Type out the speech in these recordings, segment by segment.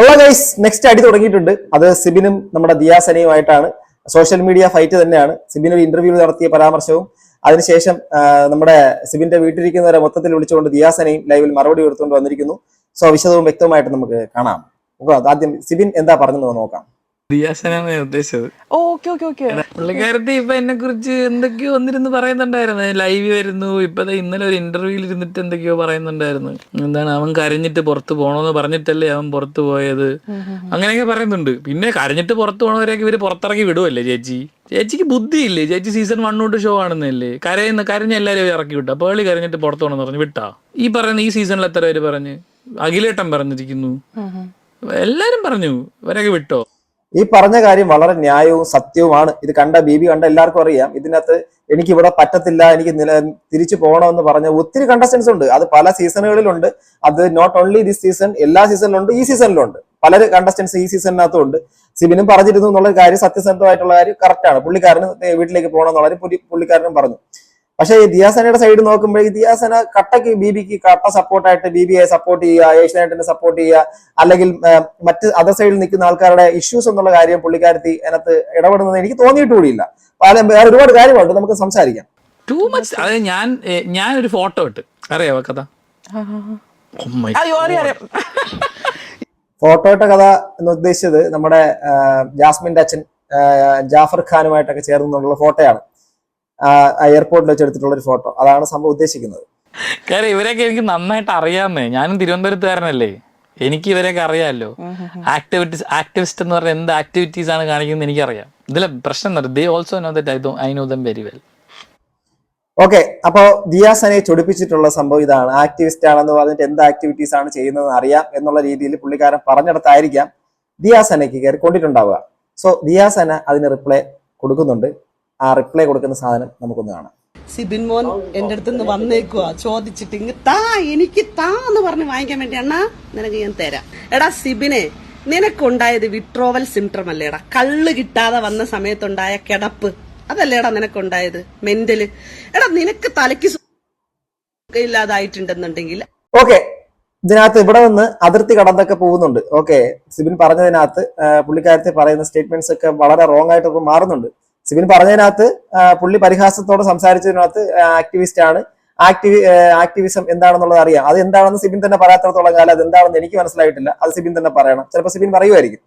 അല്ല guys next അടി തുടങ്ങിയിട്ടുണ്ട്. അത് സിബിനും നമ്മുടെ ദിയാസനയുമായിട്ടാണ്. സോഷ്യൽ മീഡിയ ഫൈറ്റ് തന്നെയാണ്. സിബിൻ ഒരു ഇന്റർവ്യൂ നടത്തിയ പരാമർശവും അതിനുശേഷം നമ്മുടെ സിബിന്റെ വീട്ടിലിരിക്കുന്നവരെ മൊത്തത്തിൽ വിളിച്ചുകൊണ്ട് ദിയാസനയും ലൈവിൽ മറുപടി കൊടുത്തുകൊണ്ട് വന്നിരിക്കുന്നു. സോ വിശദവും വ്യക്തവുമായിട്ട് നമുക്ക് കാണാം. ആദ്യം സിബിൻ എന്താ പറഞ്ഞെന്ന് നോക്കാം. ദിയാസനാണ് ഞാൻ ഉദ്ദേശിച്ചത്. Okay okay okay. പുള്ളിക്കാരത്തി ഇപ്പൊ എന്നെ കുറിച്ച് എന്തൊക്കെയോ വന്നിരുന്ന് പറയുന്നുണ്ടായിരുന്നു. ലൈവ് വരുന്നു ഇപ്പൊ ദേ ഇന്നലെ ഒരു ഇന്റർവ്യൂവിൽ ഇരുന്നിട്ട് എന്തൊക്കെയോ പറയുന്നുണ്ടായിരുന്നു. എന്താണ് അവൻ കരഞ്ഞിട്ട് പുറത്ത് പോണോന്ന് പറഞ്ഞിട്ടല്ലേ അവൻ പുറത്ത് പോയത്? അങ്ങനെയൊക്കെ പറയുന്നുണ്ട്. പിന്നെ കരഞ്ഞിട്ട് പുറത്തു പോണവരെയൊക്കെ ഇവർ പുറത്തിറക്കി വിടുവല്ലേ ചേച്ചി? ചേച്ചിക്ക് ബുദ്ധിയില്ലേ? ചേച്ചി സീസൺ വൺ തൊട്ട് ഷോ ആണെന്നല്ലേ കരയുന്ന കരഞ്ഞ എല്ലാവരും ഇറക്കി വിട്ടു. പേളി കരഞ്ഞിട്ട് പുറത്തു പോകണമെന്ന് പറഞ്ഞു വിട്ടാ? ഈ പറയുന്ന ഈ സീസണിൽ എത്ര പേര് പറഞ്ഞ്? അഖിലേട്ടൻ പറഞ്ഞിരിക്കുന്നു. എല്ലാരും പറഞ്ഞു ഇവരൊക്കെ വിട്ടോ? ഈ പറഞ്ഞ കാര്യം വളരെ ന്യായവും സത്യവുമാണ്. ഇത് കണ്ട ബി ബി കണ്ട എല്ലാവർക്കും അറിയാം. ഇതിനകത്ത് എനിക്ക് ഇവിടെ പറ്റത്തില്ല എനിക്ക് നില തിരിച്ചു പോകണമെന്ന് പറഞ്ഞ ഒത്തിരി കണ്ടസ്റ്റൻസ് ഉണ്ട്. അത് പല സീസണുകളിലുണ്ട്. അത് നോട്ട് ഓൺലി ദിസ് സീസൺ എല്ലാ സീസണിലുണ്ട് ഈ സീസണിലുണ്ട്. പല കണ്ടസ്റ്റൻസ് ഈ സീസണിനകത്തും ഉണ്ട് സിബിനും പറഞ്ഞിരുന്നു എന്നുള്ള കാര്യം സത്യസന്ധമായിട്ടുള്ള കാര്യം കറക്റ്റ് ആണ്. പുള്ളിക്കാരന് വീട്ടിലേക്ക് പോകണം എന്നുള്ള പുള്ളിക്കാരനും പറഞ്ഞു. പക്ഷേ ഈ ദിയാസനയുടെ സൈഡ് നോക്കുമ്പോൾ ഈ ദിയാസന കട്ടയ്ക്ക് ബി ബിക്ക് കട്ട സപ്പോർട്ടായിട്ട് ബി ബി ഐ സപ്പോർട്ട് ചെയ്യുക ഏഷ്യാനെറ്റിനെ സപ്പോർട്ട് ചെയ്യുക അല്ലെങ്കിൽ മറ്റ് അതർ സൈഡിൽ നിൽക്കുന്ന ആൾക്കാരുടെ ഇഷ്യൂസ് എന്നുള്ള കാര്യം പുള്ളിക്കാരത്തി അതിനകത്ത് ഇടപെടുന്നത് എനിക്ക് തോന്നിയിട്ട് കൂടിയില്ല പല വേറെ ഒരുപാട് കാര്യങ്ങളുണ്ട് നമുക്ക് സംസാരിക്കാം. ടു മച്ച് അതായത് ഞാൻ ഞാൻ ഒരു ഫോട്ടോ ഇട്ട്. അറിയാവോ കഥ? ഫോട്ടോ ഇട്ട അറിയാം അറിയാം കഥ എന്ന് ഉദ്ദേശിച്ചത് നമ്മുടെ ജാസ്മിന്റെ അച്ഛൻ ജാഫർ ഖാനുമായിട്ടൊക്കെ ചേർന്നുള്ള ഫോട്ടോയാണ് എയർപോർട്ടിൽ വെച്ച് എടുത്തിട്ടുള്ള ഒരു ഫോട്ടോ അതാണ് സംഭവം ഉദ്ദേശിക്കുന്നത്. കാര്യം ഇവരെയൊക്കെ എനിക്ക് നന്നായിട്ട് അറിയാമേ. ഞാനും തിരുവനന്തപുരത്തുകാരനല്ലേ. എനിക്ക് ഇവരെയൊക്കെ അറിയാമല്ലോ. ആക്ടിവിറ്റീസ് ആക്ടിവിസ്റ്റ് എന്ന് പറഞ്ഞാൽ എന്ത് ആക്ടിവിറ്റീസ് ആണ് കാണിക്കുന്നത് എനിക്കറിയാം. ഇതിലെ പ്രശ്നം they also know that I I know them very well okay അപ്പോ ദിയാസനെ ചൊടിപ്പിച്ചിട്ടുള്ള സംഭവം ഇതാണ്. ആക്ടിവിസ്റ്റ് ആണെന്ന് പറഞ്ഞിട്ട് എന്ത് ആക്ടിവിറ്റീസ് ആണ് ചെയ്യുന്നതെന്ന് അറിയാം എന്നുള്ള രീതിയിൽ പുള്ളിക്കാരൻ പറഞ്ഞിടത്തായിരിക്കാം ദിയാസനയ്ക്ക് കയറി കൊണ്ടിട്ടുണ്ടാവുക സോ ദിയാസന അതിന് റിപ്ലൈ കൊടുക്കുന്നുണ്ട്. ആ റിപ്ലൈ കൊടുക്കുന്ന സാധനം നമുക്കൊന്ന് കാണാം. സിബിൻ മോൻ എന്റെ അടുത്ത് നിന്ന് വന്നേക്കുക ചോദിച്ചിട്ട് ഇങ്ങ് താ എനിക്ക് താ എന്ന് പറഞ്ഞ് വാങ്ങിക്കാൻ വേണ്ടി അണ്ണാ നിനക്ക് ഞാൻ തരാം. എടാ സിബിനെ നിനക്കുണ്ടായത് വിട്രോവൽ സിംറ്റം അല്ലേടാ. കള്ള് കിട്ടാതെ വന്ന സമയത്തുണ്ടായ കിടപ്പ്. അതല്ലേടാ നിനക്കുണ്ടായത്? മെന്റൽ എടാ നിനക്ക് തലയ്ക്ക് ഇല്ലാതായിട്ടുണ്ടെന്നുണ്ടെങ്കിൽ ഓക്കെ. ഇതിനകത്ത് ഇവിടെ നിന്ന് അതിർത്തി കടന്നൊക്കെ പോകുന്നുണ്ട്. ഓക്കെ. സിബിൻ പറഞ്ഞതിനകത്ത് പുള്ളിക്കാരത്തെ പറയുന്ന സ്റ്റേറ്റ്മെന്റ്സ് ഒക്കെ വളരെ റോങ് ആയിട്ട് മാറുന്നുണ്ട്. സിബിൻ പറഞ്ഞതിനകത്ത് പുള്ളി പരിഹാസത്തോടെ സംസാരിച്ചതിനകത്ത് ആക്ടിവിസ്റ്റ് ആണ്. ആക്ടിവി ആക്ടിവിസം എന്താണെന്നുള്ളത് അറിയാം. അത് എന്താണെന്ന് സിബിൻ തന്നെ പറയാത്തടത്തോളം കാലം അത് എന്താണെന്ന് എനിക്ക് മനസ്സിലായിട്ടില്ല. അത് സിബിൻ തന്നെ പറയണം. ചിലപ്പോൾ സിബിൻ പറയുമായിരിക്കും.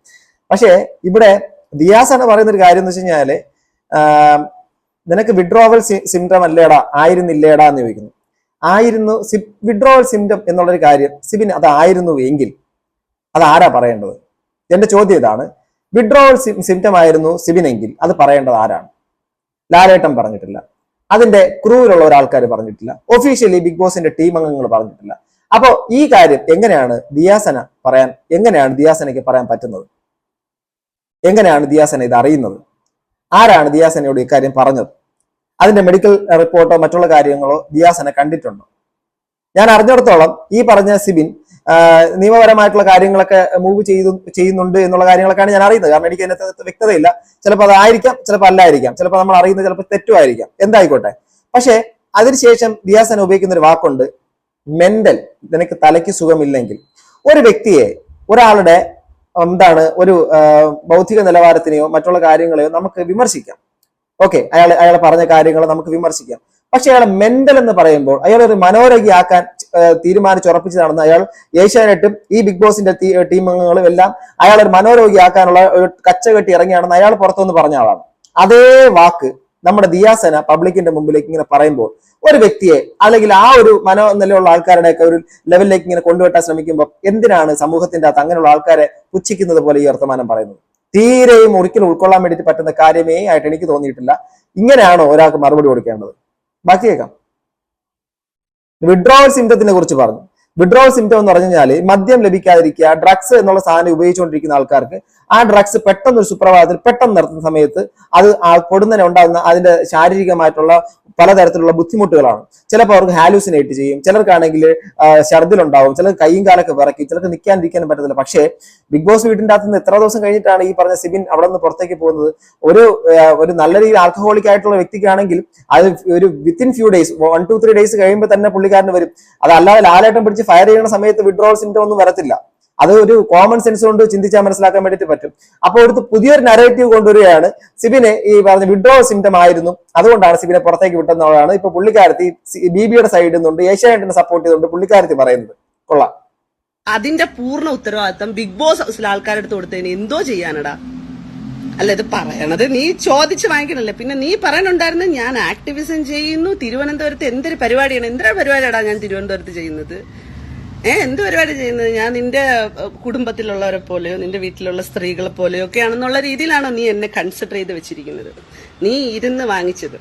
പക്ഷേ ഇവിടെ ദിയാസ് ആണ് പറയുന്ന ഒരു കാര്യം എന്ന് വെച്ച് കഴിഞ്ഞാൽ നിനക്ക് വിഡ്രോവൽ സിംറ്റം അല്ലേടാ? ആയിരുന്നില്ലേടാ എന്ന് ചോദിക്കുന്നു. ആയിരുന്നു വിഡ്രോവൽ സിംറ്റം എന്നുള്ളൊരു കാര്യം സിബിൻ അതായിരുന്നു എങ്കിൽ അത് ആരാ പറയേണ്ടത്? എന്റെ ചോദ്യം ഇതാണ്. വിഡ്രോവൽ സിംറ്റം ആയിരുന്നു സിബിനെങ്കിൽ. അത് പറയേണ്ടത് ആരാണ്? ലാലേട്ടൻ പറഞ്ഞിട്ടില്ല. അതിന്റെ ക്രൂവിലുള്ള ഒരാൾക്കാർ പറഞ്ഞിട്ടില്ല. ഒഫീഷ്യലി ബിഗ് ബോസിന്റെ ടീം അംഗങ്ങൾ പറഞ്ഞിട്ടില്ല. അപ്പോ ഈ കാര്യം എങ്ങനെയാണ് ദിയാസന പറയാൻ എങ്ങനെയാണ് ദിയാസനയ്ക്ക് പറയാൻ പറ്റുന്നത്? എങ്ങനെയാണ് ദിയാസന ഇത് അറിയുന്നത്? ആരാണ് ദിയാസനയോട് ഇക്കാര്യം പറഞ്ഞത്? അതിന്റെ മെഡിക്കൽ റിപ്പോർട്ടോ മറ്റുള്ള കാര്യങ്ങളോ ദിയാസന കണ്ടിട്ടുണ്ടോ? ഞാൻ അറിഞ്ഞിടത്തോളം ഈ പറഞ്ഞ സിബിൻ നിയമപരമായിട്ടുള്ള കാര്യങ്ങളൊക്കെ മൂവ് ചെയ്തു ചെയ്യുന്നുണ്ട് എന്നുള്ള കാര്യങ്ങളൊക്കെയാണ് ഞാൻ അറിയുന്നത്. കാരണം എനിക്ക് അതിനകത്ത് വ്യക്തതയില്ല. ചിലപ്പോൾ അതായിരിക്കാം ചിലപ്പോൾ അല്ലായിരിക്കാം. ചിലപ്പോൾ നമ്മൾ അറിയുന്നത് ചിലപ്പോൾ തെറ്റുമായിരിക്കാം. എന്തായിക്കോട്ടെ? പക്ഷേ അതിനുശേഷം ദിയാസന ഉപയോഗിക്കുന്ന ഒരു വാക്കുണ്ട്. മെന്റൽ. നിനക്ക് തലയ്ക്ക് സുഖമില്ലെങ്കിൽ. ഒരു വ്യക്തിയെ ഒരാളുടെ എന്താണ് ഒരു ബൗദ്ധിക നിലവാരത്തിനെയോ മറ്റുള്ള കാര്യങ്ങളെയോ നമുക്ക് വിമർശിക്കാം. ഓക്കെ അയാൾ അയാൾ പറഞ്ഞ കാര്യങ്ങളെ നമുക്ക് വിമർശിക്കാം. പക്ഷെ അയാളെ മെന്റൽ എന്ന് പറയുമ്പോൾ അയാൾ ഒരു മനോരോഗിയാക്കാൻ തീരുമാനിച്ച് തീരുമാനിച്ചുറപ്പിച്ച് നടന്ന അയാൾ ഏഷ്യാനെറ്റും ഈ ബിഗ് ബോസിന്റെ ടീം അംഗങ്ങളും എല്ലാം അയാൾ ഒരു മനോരോഗിയാക്കാനുള്ള ഒരു കച്ചകെട്ടി ഇറങ്ങിയാണെന്ന് അയാൾ പുറത്തുനിന്ന് പറഞ്ഞ ആളാണ്. അതേ വാക്ക് നമ്മുടെ ദിയാസന പബ്ലിക്കിന്റെ മുമ്പിലേക്ക് ഇങ്ങനെ പറയുമ്പോൾ ഒരു വ്യക്തിയെ അല്ലെങ്കിൽ ആ ഒരു മനോനിലയുള്ള ആൾക്കാരുടെയൊക്കെ ഒരു ലെവലിലേക്ക് ഇങ്ങനെ കൊണ്ടുവെട്ടാൻ ശ്രമിക്കുമ്പോൾ എന്തിനാണ് സമൂഹത്തിന്റെ അകത്ത് അങ്ങനെയുള്ള ആൾക്കാരെ പുച്ഛിക്കുന്നത് പോലെ ഈ വർത്തമാനം പറയുന്നത്? തീരെയും ഒരിക്കലും ഉൾക്കൊള്ളാൻ വേണ്ടിയിട്ട് പറ്റുന്ന കാര്യമേ ആയിട്ട് എനിക്ക് തോന്നിയിട്ടില്ല. ഇങ്ങനെയാണോ ഒരാൾക്ക് മറുപടി കൊടുക്കേണ്ടത്? ബാക്കി കേൾക്കാം വിഡ്രോവൽ സിംറ്റത്തിനെ കുറിച്ച് പറഞ്ഞു. വിഡ്രോവൽ സിംറ്റം എന്ന് പറഞ്ഞു കഴിഞ്ഞാൽ മദ്യം ലഭിക്കാതിരിക്കുക ഡ്രഗ്സ് എന്നുള്ള സാധനം ഉപയോഗിച്ചുകൊണ്ടിരിക്കുന്ന ആൾക്കാർക്ക് ആ ഡ്രഗ്സ് പെട്ടെന്ന് ഒരു സുപ്രഭാതത്തിൽ പെട്ടെന്ന് നിർത്തുന്ന സമയത്ത് അത് പൊടുന്നനെ ഉണ്ടാകുന്ന അതിന്റെ ശാരീരികമായിട്ടുള്ള പലതരത്തിലുള്ള ബുദ്ധിമുട്ടുകളാണ്. ചിലപ്പോൾ അവർക്ക് ഹാലൂസിനേറ്റ് ചെയ്യും. ചിലർക്കാണെങ്കിൽ ഛർദിലുണ്ടാവും ചിലർക്ക് കൈയും കാലൊക്കെ വിറക്കി ചിലർക്ക് നിൽക്കാതിരിക്കാനും പറ്റത്തില്ല. പക്ഷേ ബിഗ് ബോസ് വീട്ടിന്റെ അകത്ത് നിന്ന് എത്ര ദിവസം കഴിഞ്ഞിട്ടാണ് ഈ പറഞ്ഞ സിബിൻ അവിടെ നിന്ന് പുറത്തേക്ക് പോകുന്നത്. ഒരു ഒരു നല്ല രീതിയിൽ ആൽക്കഹോളിക് ആയിട്ടുള്ള വ്യക്തിക്കാണെങ്കിൽ അത് ഒരു within few days one two three days കഴിയുമ്പോൾ തന്നെ പുള്ളിക്കാരന് വരും. അതല്ലാതെ ലാലേട്ടം പിടിച്ച് ഫയർ ചെയ്യുന്ന സമയത്ത് വിഡ്രോൾ സിംറ്റം ഒന്നും വരത്തില്ല. അത് ഒരു കോമൺ സെൻസ് കൊണ്ട് ചിന്തിച്ചാൽ മനസ്സിലാക്കാൻ വേണ്ടിയിട്ട് പറ്റും. അപ്പോൾ ഒരു പുതിയൊരു നരേറ്റീവ് കൊണ്ടുവരികയാണ് സിബിനെ ഈ പറഞ്ഞ വിഡ്രോ സിംറ്റം ആയിരുന്നു. അതുകൊണ്ടാണ് സിബിനെ പുറത്തേക്ക് വിട്ടെന്നുള്ളതാണ് ഇപ്പൊ പുള്ളിക്കാരത്തി ബി ബിയുടെ സൈഡിൽ നിന്നുണ്ട് ഏഷ്യാനെറ്റിനെ സപ്പോർട്ട് ചെയ്തുകൊണ്ട് പുള്ളിക്കാരത്തി പറയുന്നത്. കൊള്ളാം. അതിന്റെ പൂർണ ഉത്തരവാദിത്തം ബിഗ് ബോസ് ഹൗസിലെ ആൾക്കാരെടുത്ത് കൊടുത്തതിന് എന്തോ ചെയ്യാനടാ. അല്ല ഇത് പറയണത് നീ ചോദിച്ചു വാങ്ങിക്കണല്ലേ. പിന്നെ നീ പറയണുണ്ടായിരുന്നു ഞാൻ ആക്ടിവിസം ചെയ്യുന്നു തിരുവനന്തപുരത്ത് എന്തൊരു പരിപാടിയാണ്? എന്തൊരു പരിപാടിയാടാ ഞാൻ തിരുവനന്തപുരത്ത് ചെയ്യുന്നത്? ഏ എന്ത് പരിപാടി ചെയ്യുന്നത്? ഞാൻ നിന്റെ കുടുംബത്തിലുള്ളവരെ പോലെയോ നിന്റെ വീട്ടിലുള്ള സ്ത്രീകളെ പോലെയോ ഒക്കെ ആണെന്നുള്ള രീതിയിലാണോ നീ എന്നെ കൺസിഡർ ചെയ്ത് വെച്ചിരിക്കുന്നത്? നീ ഇരുന്ന് വാങ്ങിച്ചത്.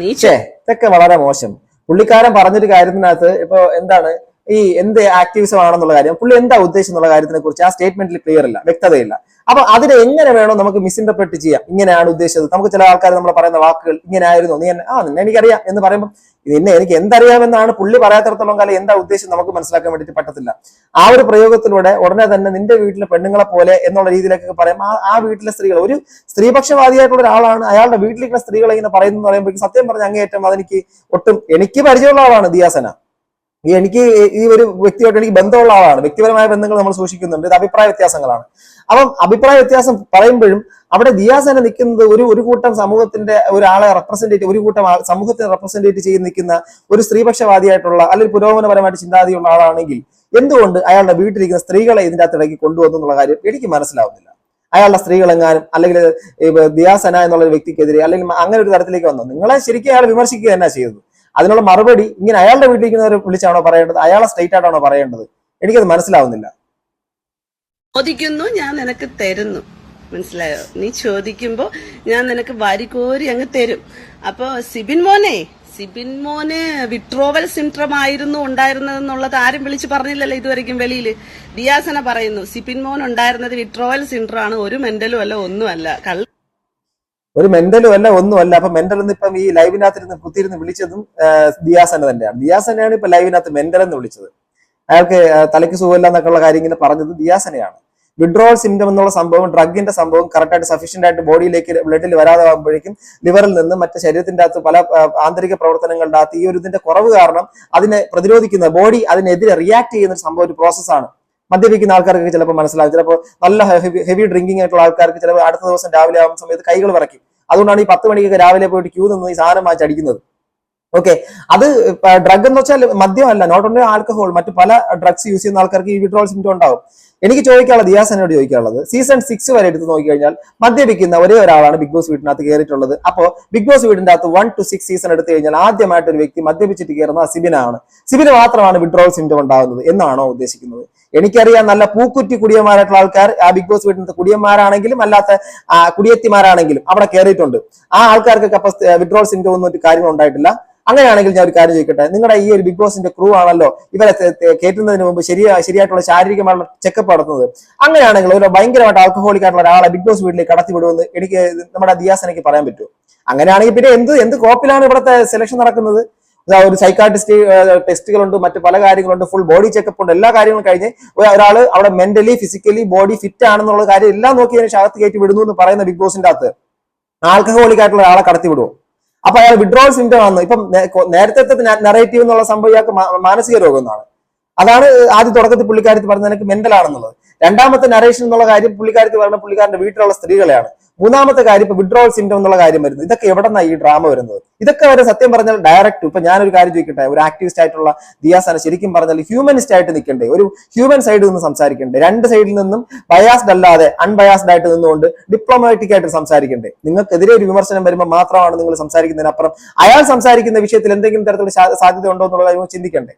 നീ ഇതൊക്കെ വളരെ മോശം. പുള്ളിക്കാരൻ പറഞ്ഞൊരു കാര്യത്തിനകത്ത് ഇപ്പൊ എന്താണ്? ഈ എന്ത് ആക്ടിവിസം ആണെന്നുള്ള കാര്യം. പുള്ളി എന്താ ഉദ്ദേശം എന്നുള്ള കാര്യത്തിനെ കുറിച്ച് ആ സ്റ്റേറ്റ്മെന്റിൽ ക്ലിയർ അല്ല വ്യക്തതയില്ല. അപ്പൊ അതിനെ എങ്ങനെ വേണോ നമുക്ക് മിസ്ഇന്റർപ്രറ്റ് ചെയ്യാം. ഇങ്ങനെയാണ് ഉദ്ദേശിച്ചത്. നമുക്ക് ചില ആൾക്കാർ നമ്മൾ പറയുന്ന വാക്കുകൾ ഇങ്ങനെ ആയിരുന്നു നീ ആ നിന്നെ എനിക്കറിയാം എന്ന് പറയുമ്പോൾ നിന്നെ എനിക്ക് എന്തറിയാമെന്നാണ് പുള്ളി പറയാത്തടത്തോളം കാലം എന്താ ഉദ്ദേശം നമുക്ക് മനസ്സിലാക്കാൻ വേണ്ടിയിട്ട് പറ്റത്തില്ല. ആ ഒരു പ്രയോഗത്തിലൂടെ ഉടനെ തന്നെ നിന്റെ വീട്ടിലെ പെണ്ണുങ്ങളെ പോലെ എന്നുള്ള രീതിയിലേക്കൊക്കെ പറയുമ്പോൾ ആ വീട്ടിലെ സ്ത്രീകൾ ഒരു സ്ത്രീപക്ഷവാദിയായിട്ടുള്ള ഒരാളാണ്. അയാളുടെ വീട്ടിലേക്കുള്ള സ്ത്രീകളെ ഇങ്ങനെ പറയുന്നു പറയുമ്പോഴേക്കും സത്യം പറഞ്ഞ അങ്ങേയറ്റം അതെനിക്ക് ഒട്ടും എനിക്ക് പരിചയമുള്ള ആളാണ് ദിയാസന. എനിക്ക് ഈ ഒരു വ്യക്തിയായിട്ട് എനിക്ക് ബന്ധമുള്ള ആളാണ്. വ്യക്തിപരമായ ബന്ധങ്ങൾ നമ്മൾ സൂക്ഷിക്കുന്നുണ്ട്. ഇത് അഭിപ്രായ വ്യത്യാസങ്ങളാണ്. അപ്പം അഭിപ്രായ വ്യത്യാസം പറയുമ്പോഴും അവിടെ ദിയാസ് തന്നെ നിൽക്കുന്നത് ഒരു ഒരു കൂട്ടം സമൂഹത്തിന്റെ ഒരാളെ റെപ്രസെന്റേറ്റ് ഒരു കൂട്ടം സമൂഹത്തെ റെപ്രസെന്റേറ്റ് ചെയ്ത് നിൽക്കുന്ന ഒരു സ്ത്രീപക്ഷവാദിയായിട്ടുള്ള അല്ലെങ്കിൽ പുരോഗമനപരമായിട്ട് ചിന്താഗതിയുള്ള ആളാണെങ്കിൽ എന്തുകൊണ്ട് അയാളുടെ വീട്ടിലിരിക്കുന്ന സ്ത്രീകളെ ഇതിന്റെ അകത്തിടയ്ക്ക് കൊണ്ടുവന്നു എന്നുള്ള കാര്യം എനിക്ക് മനസ്സിലാവുന്നില്ല. അയാളുടെ സ്ത്രീകളെങ്ങാനും അല്ലെങ്കിൽ ദിയാസന എന്നുള്ള വ്യക്തിക്കെതിരെ അല്ലെങ്കിൽ അങ്ങനെ ഒരു തരത്തിലേക്ക് വന്നു? നിങ്ങളെ ശരിക്കും അയാൾ വിമർശിക്കുക തന്നെ ചെയ്തത്? അതിനുള്ള മറുപടി ഇങ്ങനെ അയാളുടെ വീട്ടിലിരിക്കുന്നവരെ വിളിച്ചാണോ പറയേണ്ടത്? അയാളെ സ്ട്രേറ്റ് ആയിട്ടാണോ പറയേണ്ടത്? എനിക്കത് മനസ്സിലാവുന്നില്ല. ചോദിക്കുന്നു ഞാൻ നിനക്ക് തരുന്നു. മനസ്സിലായോ? നീ ചോദിക്കുമ്പോ ഞാൻ നിനക്ക് വാരിക്കോരി അങ്ങ് തരും. അപ്പൊ സിബിൻ മോനെ സിബിൻ മോന് വിട്രോവൽ സിൻഡ്രം ആയിരുന്നു ഉണ്ടായിരുന്നതെന്നുള്ളത് ആരും വിളിച്ചു പറഞ്ഞില്ലല്ലോ ഇതുവരെയ്ക്കും വെളിയിൽ ദിയാസന പറയുന്നു സിബിൻ മോൻ ഉണ്ടായിരുന്നത് വിട്രോവൽ സിൻഡ്രം ആണ്. ഒരു മെന്റലും അല്ല ഒന്നുമല്ല. കള്ള ഒരു മെന്റലും അല്ല ഒന്നുമല്ല. അപ്പൊ മെന്റൽ എന്ന് ഇപ്പം ഈ ലൈവിനകത്ത് ഇരുന്ന് കുത്തിയിരുന്ന് വിളിച്ചതും ദിയാസന തന്നെയാണ്. ദിയാസനയാണ് ഇപ്പൊ ലൈവിനകത്ത് മെന്റൽ എന്ന് വിളിച്ചത്. അയാൾക്ക് തലയ്ക്ക് സുഖമില്ല എന്നൊക്കെയുള്ള കാര്യം ഇങ്ങനെ പറഞ്ഞത് ദിയാസനയാണ് വിഡ്രോവൽ സിംറ്റം എന്നുള്ള സംഭവം ഡ്രഗിന്റെ സംഭവം കറക്റ്റ് ആയിട്ട് സഫീഷ്യന്റ് ആയിട്ട് ബോഡിയിലേക്ക് ബ്ലഡിൽ വരാതെ ആകുമ്പോഴേക്കും ലിവറിൽ നിന്ന് മറ്റ് ശരീരത്തിന്റെ അകത്ത് പല ആന്തരിക പ്രവർത്തനങ്ങളുടെ അകത്ത് ഈ ഒരു ഇതിന്റെ കുറവ് കാരണം അതിനെ പ്രതിരോധിക്കുന്ന ബോഡി അതിനെതിരെ റിയാക്ട് ചെയ്യുന്ന ഒരു സംഭവം ഒരു പ്രോസസ്സാണ് മദ്യപിക്കുന്ന ആൾക്കാർക്ക് ചിലപ്പോൾ മനസ്സിലാകും ചിലപ്പോൾ നല്ല ഹെവി ഡ്രിങ്കിങ് ആയിട്ടുള്ള ആൾക്കാർക്ക് ചിലപ്പോൾ അടുത്ത ദിവസം രാവിലെ ആവുന്ന സമയത്ത് കൈകൾ വിറയ്ക്കും. അതുകൊണ്ടാണ് ഈ പത്ത് മണിക്കൊക്കെ രാവിലെ പോയിട്ട് ക്യൂ നിന്ന് ഈ സാധനം വാങ്ങിച്ച് അടിക്കുന്നത്. ഓക്കെ? അത് ഡ്രഗ് എന്ന് വെച്ചാൽ മദ്യമല്ല. Not only alcohol. മറ്റു പല ഡ്രഗ്സ് യൂസ് ചെയ്യുന്ന ആൾക്കാർക്ക് ഈ വിഡ്രോൾ സിംറ്റം ഉണ്ടാവും. എനിക്ക് ചോദിക്കാനുള്ളത് ദിയാസനോട് ചോദിക്കാനുള്ളത് സീസൺ സിക്സ് വരെ എടുത്ത് നോക്കിക്കഴിഞ്ഞാൽ മദ്യപിക്കുന്ന ഒരേ ഒരാളാണ് ബിഗ് ബോസ് വീടിനകത്ത് കയറിയിട്ടുള്ളത് അപ്പോൾ ബിഗ് ബോസ് വീടിന്റെ അകത്ത് വൺ ടു സിക്സ് സീസൺ എടുത്തു കഴിഞ്ഞാൽ ആദ്യമായിട്ട് ഒരു വ്യക്തി മദ്യപിച്ചിട്ട് കയറുന്ന സിബിനാണ്. സിബിന് മാത്രമാണ് വിഡ്രോൾ സിംറ്റം ഉണ്ടാകുന്നത് എന്നാണോ ഉദ്ദേശിക്കുന്നത്? എനിക്കറിയാം നല്ല പൂക്കുറ്റി കുടിയന്മാരായിട്ടുള്ള ആൾക്കാർ ആ ബിഗ് ബോസ് വീട്ടിലത്തെ കുടിയന്മാരാണെങ്കിലും അല്ലാത്ത കുടിയത്തിമാരാണെങ്കിലും അവിടെ കയറിയിട്ടുണ്ട് ആ ആൾക്കാർക്കൊക്കെ അപ്പൊ വിഡ്രോൾ സിംറ്റം ഒന്നും ഒരു കാര്യങ്ങൾ ഉണ്ടായിട്ടില്ല. അങ്ങനെയാണെങ്കിൽ ഞാൻ ഒരു കാര്യം ചോദിക്കട്ടെ നിങ്ങളുടെ ഈ ഒരു ബിഗ് ബോസിന്റെ ക്രൂ ആണല്ലോ ഇവരെ കയറ്റുന്നതിന് മുമ്പ് ശരിയാ ശരിയായിട്ടുള്ള ശാരീരികമായിട്ടുള്ള ചെക്കപ്പ് നടത്തുന്നത്. അങ്ങനെയാണെങ്കിൽ ഒരു ഭയങ്കരമായിട്ട് ആൽക്കഹോളിക് ആയിട്ടുള്ള ഒരാളെ ബിഗ് ബോസ് വീട്ടിലേക്ക് കടത്തി വിടുമെന്ന് എനിക്ക് നമ്മുടെ ദിയാസനയ്ക്ക് പറയാൻ പറ്റുമോ? അങ്ങനെയാണെങ്കിൽ പിന്നെ എന്ത് എന്ത് കോപ്പിലാണ് ഇവിടുത്തെ സെലക്ഷൻ നടക്കുന്നത്? ഒരു സൈക്കാട്രിസ്റ്റ് ടെസ്റ്റുകളുണ്ട് മറ്റു പല കാര്യങ്ങളുണ്ട് ഫുൾ ബോഡി ചെക്കപ്പ് ഉണ്ട് എല്ലാ കാര്യങ്ങളും കഴിഞ്ഞ് ഒരാൾ അവിടെ മെന്റലി ഫിസിക്കലി ബോഡി ഫിറ്റ് ആണെന്നുള്ള കാര്യം എല്ലാം നോക്കിയതിന് ശേഷം കയറ്റി വിടുന്നു എന്ന് പറയുന്ന ബിഗ് ബോസിന്റെ അകത്ത്. ആൽക്കഹോളിക് ആയിട്ടുള്ള ഒരാളെ കടത്തി വിടുമോ അപ്പൊ അയാൾ വിഡ്രോൾ സിംറ്റം ആണ് ഇപ്പം നേരത്തെ നെറേറ്റീവ് എന്നുള്ള സംഭവം ഇയാൾക്ക് മാനസിക രോഗം എന്നാണ്. അതാണ് ആദ്യ തുടക്കത്തിൽ പുള്ളിക്കാരത്തിൽ പറഞ്ഞത് എനിക്ക് മെന്റൽ ആണെന്നുള്ളത്. രണ്ടാമത്തെ നറേഷൻ എന്നുള്ള കാര്യം പുള്ളിക്കാരത്തിൽ പറഞ്ഞ പുള്ളിക്കാരന്റെ വീട്ടിലുള്ള സ്ത്രീകളെയാണ്. മൂന്നാമത്തെ കാര്യം ഇപ്പൊ വിഡ്രോൾ സിംറ്റം എന്നുള്ള കാര്യം വരുന്നത് ഇതൊക്കെ എവിടെ നിന്നാണ് ഈ ഡ്രാമ വരുന്നത്? ഇതൊക്കെ വരെ സത്യം പറഞ്ഞാൽ ഡയറക്റ്റ് ഇപ്പൊ ഞാനൊരു കാര്യം ചോദിക്കട്ടെ? ഒരു ആക്ടിവിസ്റ്റ് ആയിട്ടുള്ള ദിയാസാന ശരിക്കും പറഞ്ഞാൽ ഹ്യൂമനിസ്റ്റ് ആയിട്ട് നിൽക്കണ്ടേ? ഒരു ഹ്യൂമൻ സൈഡിൽ നിന്ന് സംസാരിക്കണ്ടേ? രണ്ട് സൈഡിൽ നിന്നും ബയാസ്ഡ് അല്ലാതെ അൺബയാസ്ഡ് ആയിട്ട് നിന്നുകൊണ്ട് ഡിപ്ലോമാറ്റിക് ആയിട്ട് സംസാരിക്കണ്ടേ? നിങ്ങൾക്കെതിരെ ഒരു വിമർശനം വരുമ്പോൾ മാത്രമാണ് നിങ്ങൾ സംസാരിക്കുന്നതിനപ്പുറം അയാൾ സംസാരിക്കുന്ന വിഷയത്തിൽ എന്തെങ്കിലും തരത്തിലുള്ള സാധ്യത ഉണ്ടോ എന്നുള്ള കാര്യം ചിന്തിക്കണ്ടേ?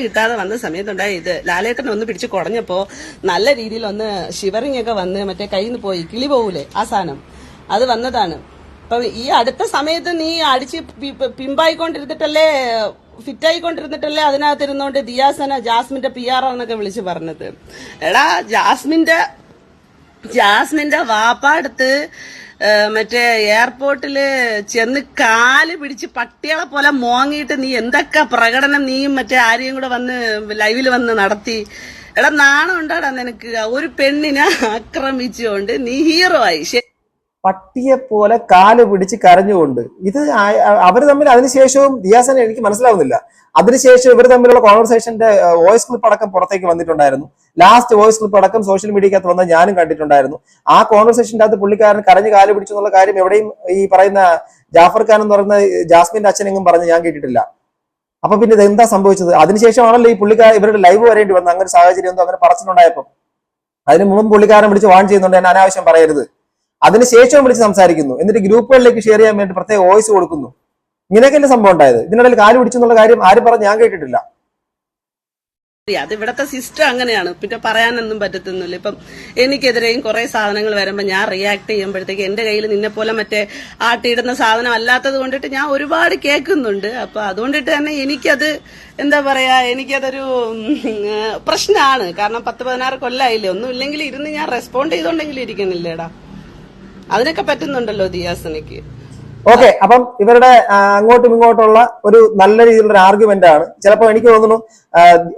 കിട്ടാതെ വന്ന സമയത്തുണ്ടായി ഇത്. ലാലേട്ടൻ ഒന്ന് പിടിച്ച് കുടഞ്ഞപ്പോ നല്ല രീതിയിൽ ഒന്ന് ഷിവറിംഗ് ഒക്കെ വന്ന് മറ്റേ കയ്യിൽ നിന്ന് പോയി. കിളി പോകൂലേ ആ സാധനം. അത് വന്നതാണ്. അപ്പൊ ഈ അടുത്ത സമയത്ത് നീ അടിച്ച് പിമ്പായിക്കൊണ്ടിരുന്നിട്ടല്ലേ ഫിറ്റായിക്കൊണ്ടിരുന്നിട്ടല്ലേ അതിനകത്ത് ഇരുന്നോണ്ട് ദിയാസന ജാസ്മിന്റെ പി ആർ എന്നൊക്കെ വിളിച്ച് പറഞ്ഞത്. എടാ ജാസ്മിന്റെ ജാസ്മിന്റെ വാപ്പാടുത്ത് മറ്റേ എയർപോർട്ടിൽ ചെന്ന് കാൽ പിടിച്ച് പട്ടികളെ പോലെ മോങ്ങിയിട്ട് നീ എന്തൊക്കെ പ്രകടനം നീയും മറ്റേ ആരെയും കൂടെ വന്ന് ലൈവിൽ വന്ന് നടത്തി. എടാ നാണം ഉണ്ടാടാ നിനക്ക്. ഒരു പെണ്ണിനെ ആക്രമിച്ചുകൊണ്ട് നീ ഹീറോ ആയി. പട്ടിയെ പോലെ കാൽ പിടിച്ച് കരഞ്ഞുകൊണ്ട്. ഇത് അവർ തമ്മിൽ അതിനുശേഷവും ദിയാസനെ എനിക്ക് മനസ്സിലാവുന്നില്ല. അതിനുശേഷം ഇവർ തമ്മിലുള്ള കോൺവെർസേഷന്റെ വോയിസ് ക്ലിപ്പ് അടക്കം പുറത്തേക്ക് വന്നിട്ടുണ്ടായിരുന്നു. ലാസ്റ്റ് വോയിസ് ക്ലിപ്പ് അടക്കം സോഷ്യൽ മീഡിയക്കകത്ത് വന്ന ഞാനും കണ്ടിട്ടുണ്ടായിരുന്നു. ആ കോൺവെർസേഷന്റെ അകത്ത് പുള്ളിക്കാരൻ കരഞ്ഞ് കാൽ പിടിച്ചു എന്നുള്ള കാര്യം എവിടെയും ഈ പറയുന്ന ജാഫർ ഖാൻ എന്ന് പറയുന്ന ജാസ്മിന്റെ അച്ഛനെങ്കിലും പറഞ്ഞ് ഞാൻ കേട്ടിട്ടില്ല. അപ്പൊ പിന്നെ ഇത് എന്താ സംഭവിച്ചത്? അതിനുശേഷമാണല്ലോ ഈ പുള്ളിക്കാർ ഇവരുടെ ലൈവ് വരേണ്ടി വന്നത്. അങ്ങനെ സാഹചര്യം എന്തോ അങ്ങനെ പറച്ചിട്ടുണ്ടായപ്പോ അതിന് മുമ്പ് പുള്ളിക്കാരൻ വിളിച്ച് വാൺ ചെയ്യുന്നുണ്ട്. എന്നെ അനാവശ്യം പറയരുത്. അതിനുശേഷം വിളിച്ച് സംസാരിക്കുന്നു. എന്നിട്ട് ഗ്രൂപ്പുകളിലേക്ക് ഷെയർ ചെയ്യാൻ വേണ്ടി പ്രത്യേക വോയിസ് കൊടുക്കുന്നു. ഇങ്ങനെയൊക്കെ എന്റെ സംഭവം ഉണ്ടായത്? ഇതിനിടയിൽ കാൽ പിടിച്ചു എന്നുള്ള കാര്യം ആരും പറഞ്ഞ് ഞാൻ കേട്ടിട്ടില്ല. അത് ഇവിടത്തെ സിസ്റ്റം അങ്ങനെയാണ്. പിന്നെ പറയാനൊന്നും പറ്റത്തൊന്നുമില്ല. ഇപ്പം എനിക്കെതിരെയും കുറെ സാധനങ്ങൾ വരുമ്പോൾ ഞാൻ റിയാക്ട് ചെയ്യുമ്പോഴത്തേക്ക് എന്റെ കയ്യിൽ നിന്നെ പോലെ മറ്റേ ആട്ടിയിടുന്ന സാധനം അല്ലാത്തത് കൊണ്ടിട്ട് ഞാൻ ഒരുപാട് കേൾക്കുന്നുണ്ട്. അപ്പൊ അതുകൊണ്ടിട്ട് തന്നെ എനിക്കത് എന്താ പറയാ എനിക്കതൊരു പ്രശ്നമാണ്. കാരണം പത്ത് പതിനാറ് കൊല്ലായില്ലേ? ഒന്നും ഇല്ലെങ്കിൽ ഇരുന്ന് ഞാൻ റെസ്പോണ്ട് ചെയ്തോണ്ടെങ്കിലും ഇരിക്കുന്നില്ലേടാ. അതിനൊക്കെ പറ്റുന്നുണ്ടല്ലോ ദിയാസനയ്ക്ക് ഓക്കെ അപ്പം ഇവരുടെ അങ്ങോട്ടും ഇങ്ങോട്ടുള്ള ഒരു നല്ല രീതിയിലുള്ള ഒരു ആർഗ്യുമെന്റ് ആണ്. ചിലപ്പോൾ എനിക്ക് തോന്നുന്നു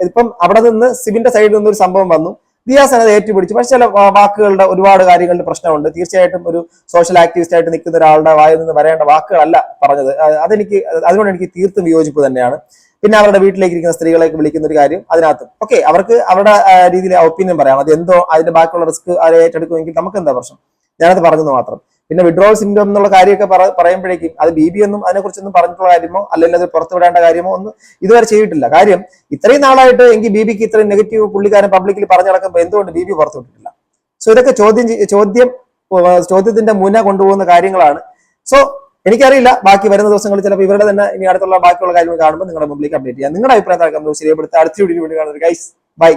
ഇപ്പം അവിടെ നിന്ന് സിബിന്റെ സൈഡിൽ നിന്ന് ഒരു സംഭവം വന്നു. ദിയാസൻ അത് ഏറ്റുപിടിച്ചു. പക്ഷെ ചില വാക്കുകളുടെ ഒരുപാട് കാര്യങ്ങളുടെ പ്രശ്നമുണ്ട്. തീർച്ചയായിട്ടും ഒരു സോഷ്യൽ ആക്ടിവിസ്റ്റ് ആയിട്ട് നിൽക്കുന്ന ഒരാളുടെ വായിൽ നിന്ന് വരേണ്ട വാക്കുകളല്ല പറഞ്ഞത്. അതെനിക്ക് അതിനോട് എനിക്ക് തീർത്തും വിയോജിപ്പ് തന്നെയാണ്. പിന്നെ അവരുടെ വീട്ടിലേക്ക് ഇരിക്കുന്ന സ്ത്രീകളെയൊക്കെ വിളിക്കുന്ന ഒരു കാര്യം അതിനകത്ത്. ഓക്കെ അവർക്ക് അവരുടെ രീതിയിൽ ഒപ്പീനിയൻ പറയാം. അത് എന്തോ അതിന്റെ ബാക്കിയുള്ള റിസ്ക് ഏറ്റെടുക്കുമെങ്കിൽ നമുക്ക് എന്താ പ്രശ്നം? ഞാനത് പറഞ്ഞെന്ന് മാത്രം. പിന്നെ വിഡ്രോൾ സിൻഡ്രോം എന്നുള്ള കാര്യമൊക്കെ പറയുമ്പോഴേക്കും അത് ബി ബി ഒന്നും അതിനെക്കുറിച്ചൊന്നും പറഞ്ഞിട്ടുള്ള കാര്യമോ അല്ലെങ്കിൽ അത് പുറത്തു വിടേണ്ട കാര്യമോ ഒന്നും ഇതുവരെ ചെയ്തിട്ടില്ല. കാര്യം ഇത്രയും നാളായിട്ട് എങ്കിൽ ബി ബിക്ക് ഇത്രയും നെഗറ്റീവ് പുള്ളിക്കാരൻ പബ്ലിക്കിൽ പറഞ്ഞു നടക്കുമ്പോൾ എന്തുകൊണ്ട് ബി ബി പുറത്തു വിട്ടിട്ടില്ല സോ ഇതൊക്കെ ചോദ്യം ചോദ്യം ചോദ്യത്തിന്റെ മുന കൊണ്ടുപോകുന്ന കാര്യങ്ങളാണ്. സോ എനിക്കറിയില്ല ബാക്കി വരുന്ന ദിവസങ്ങളിൽ ചിലപ്പോൾ ഇവരുടെ തന്നെ ഇനി അടുത്തുള്ള ബാക്കിയുള്ള കാര്യങ്ങൾ കാണുമ്പോൾ നിങ്ങളുടെ മുമ്പിലേക്ക് അപ്ഡേറ്റ് ചെയ്യാം. നിങ്ങളുടെ അഭിപ്രായം താഴെ രേഖപ്പെടുത്തുക അടുത്ത വീഡിയോ കാണുന്നത് ഗൈസ് ബൈ